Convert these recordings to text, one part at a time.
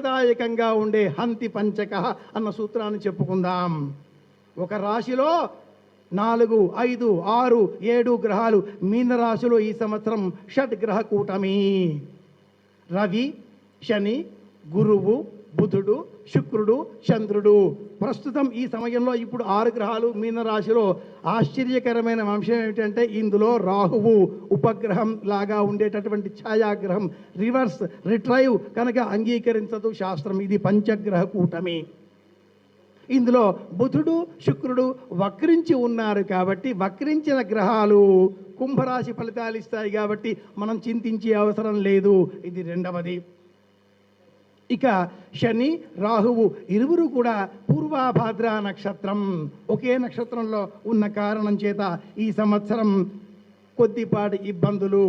సుఖదాయకంగా ఉండే హంతి పంచక అన్న సూత్రాన్ని చెప్పుకుందాం. ఒక రాశిలో నాలుగు ఐదు ఆరు ఏడు గ్రహాలు మీన రాశిలో ఈ సంవత్సరం షడ్ గ్రహ కూటమి. రవి శని గురువు బుధుడు శుక్రుడు చంద్రుడు. ప్రస్తుతం ఈ సమయంలో ఇప్పుడు ఆరు గ్రహాలు మీనరాశిలో ఆశ్చర్యకరమైన అంశం ఏమిటంటే ఇందులో రాహువు ఉపగ్రహం లాగా ఉండేటటువంటి ఛాయాగ్రహం. రివర్స్ రిట్రైవ్ కనుక అంగీకరించదు శాస్త్రం. ఇది పంచగ్రహ కూటమి. ఇందులో బుధుడు శుక్రుడు వక్రించి ఉన్నారు కాబట్టి వక్రించిన గ్రహాలు కుంభరాశి ఫలితాలు ఇస్తాయి కాబట్టి మనం చింతించే అవసరం లేదు. ఇది రెండవది. ఇక శని రాహువు ఇరువురు కూడా పూర్వాభాద్ర నక్షత్రం. ఒకే నక్షత్రంలో ఉన్న కారణం చేత ఈ సంవత్సరం కొద్దిపాటి ఇబ్బందులు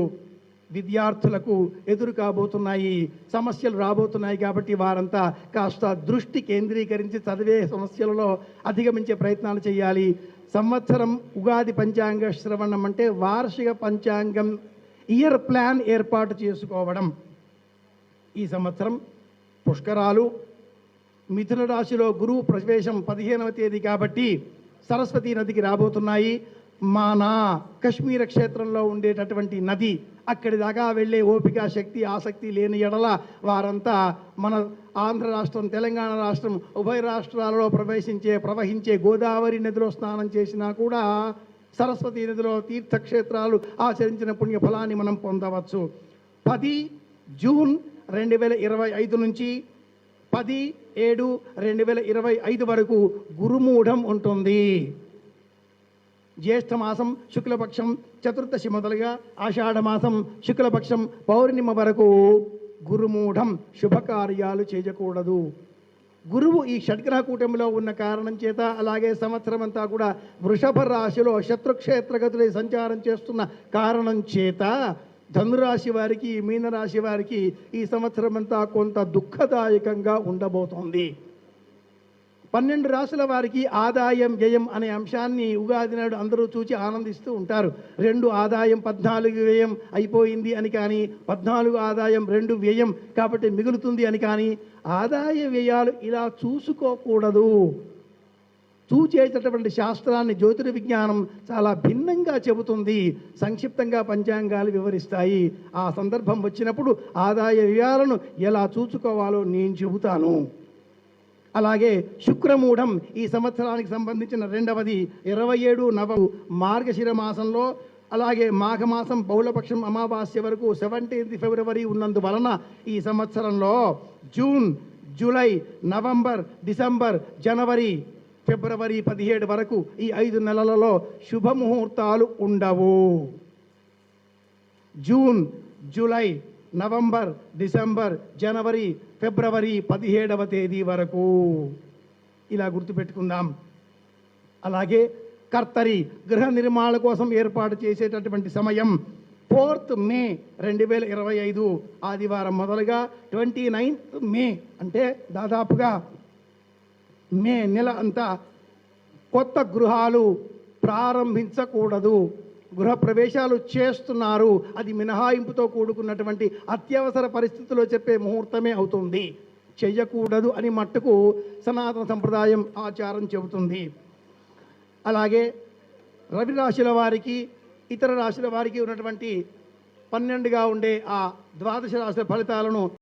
విద్యార్థులకు ఎదురు కాబోతున్నాయి. సమస్యలు రాబోతున్నాయి కాబట్టి వారంతా కాస్త దృష్టి కేంద్రీకరించి చదివే సమస్యలలో అధిగమించే ప్రయత్నాలు చేయాలి. సంవత్సరం ఉగాది పంచాంగ శ్రవణం అంటే వార్షిక పంచాంగం ఇయర్ ప్లాన్ ఏర్పాటు చేసుకోవడం. ఈ సంవత్సరం పుష్కరాలు మిథున రాశిలో గురువు ప్రవేశం పదిహేనవ తేదీ కాబట్టి సరస్వతి నదికి రాబోతున్నాయి. మానా కశ్మీర క్షేత్రంలో ఉండేటటువంటి నది అక్కడి దాకా వెళ్ళే ఓపిక శక్తి ఆసక్తి లేని ఎడల వారంతా మన ఆంధ్ర రాష్ట్రం తెలంగాణ రాష్ట్రం ఉభయ రాష్ట్రాలలో ప్రవేశించే ప్రవహించే గోదావరి నదిలో స్నానం చేసినా కూడా సరస్వతి నదిలో తీర్థక్షేత్రాలు ఆచరించిన పుణ్య ఫలాన్ని మనం పొందవచ్చు. పది జూన్ రెండు వేల ఇరవై ఐదు నుంచి పది ఏడు రెండు వేల ఇరవై ఐదు వరకు గురుమూఢం ఉంటుంది. జ్యేష్ఠమాసం శుక్లపక్షం చతుర్దశి మొదలుగా ఆషాఢమాసం శుక్లపక్షం పౌర్ణిమ వరకు గురుమూఢం శుభకార్యాలు చేయకూడదు. గురువు ఈ షడ్గ్రహ కూటమిలో ఉన్న కారణం చేత అలాగే సంవత్సరం అంతా కూడా వృషభ రాశిలో శత్రుక్షేత్రగతులై సంచారం చేస్తున్న కారణం చేత ధనురాశి వారికి మీనరాశి వారికి ఈ సంవత్సరం అంతా కొంత దుఃఖదాయకంగా ఉండబోతోంది. పన్నెండు రాశుల వారికి ఆదాయం వ్యయం అనే అంశాన్ని ఉగాది నాడు అందరూ చూచి ఆనందిస్తూ ఉంటారు. రెండు ఆదాయం పద్నాలుగు వ్యయం అయిపోయింది అని కానీ పద్నాలుగు ఆదాయం రెండు వ్యయం కాబట్టి మిగులుతుంది అని కానీ ఆదాయ వ్యయాలు ఇలా చూసుకోకూడదు. చూచేటటువంటి శాస్త్రాన్ని జ్యోతిర్ విజ్ఞానం చాలా భిన్నంగా చెబుతుంది సంక్షిప్తంగా పంచాంగాలు వివరిస్తాయి. ఆ సందర్భం వచ్చినప్పుడు ఆదాయ వ్యయాలను ఎలా చూసుకోవాలో నేను చెబుతాను. అలాగే శుక్రమూఢం ఈ సంవత్సరానికి సంబంధించిన రెండవది ఇరవై ఏడు నవ మార్గశిర మాసంలో అలాగే మాఘమాసం బహుళపక్షం అమావాస్య వరకు సెవెంటీన్త్ ఫిబ్రవరి ఉన్నందువలన ఈ సంవత్సరంలో June July November December January February పదిహేడు వరకు ఈ ఐదు నెలలలో శుభముహూర్తాలు ఉండవు. June July November December January February పదిహేడవ తేదీ వరకు. ఇలా గుర్తుపెట్టుకుందాం. అలాగే కర్తరి గృహ నిర్మాణ కోసం ఏర్పాటు చేసేటటువంటి సమయం ఫోర్త్ మే రెండు వేల ఇరవై ఐదు ఆదివారం మొదలుగా ట్వంటీ నైన్త్ మే అంటే దాదాపుగా మే నెల అంతా కొత్త గృహాలు ప్రారంభించకూడదు. గృహ ప్రవేశాలు చేస్తున్నారు. అది మినహాయింపుతో కూడుకున్నటువంటి అత్యవసర పరిస్థితుల్లో చెప్పే ముహూర్తమే అవుతుంది. చెయ్యకూడదు అని మట్టుకు సనాతన సంప్రదాయం ఆచారం చెబుతుంది. అలాగే రవి రాశుల వారికి ఇతర రాశుల వారికి ఉన్నటువంటి పన్నెండుగా ఉండే ఆ ద్వాదశ రాశుల ఫలితాలను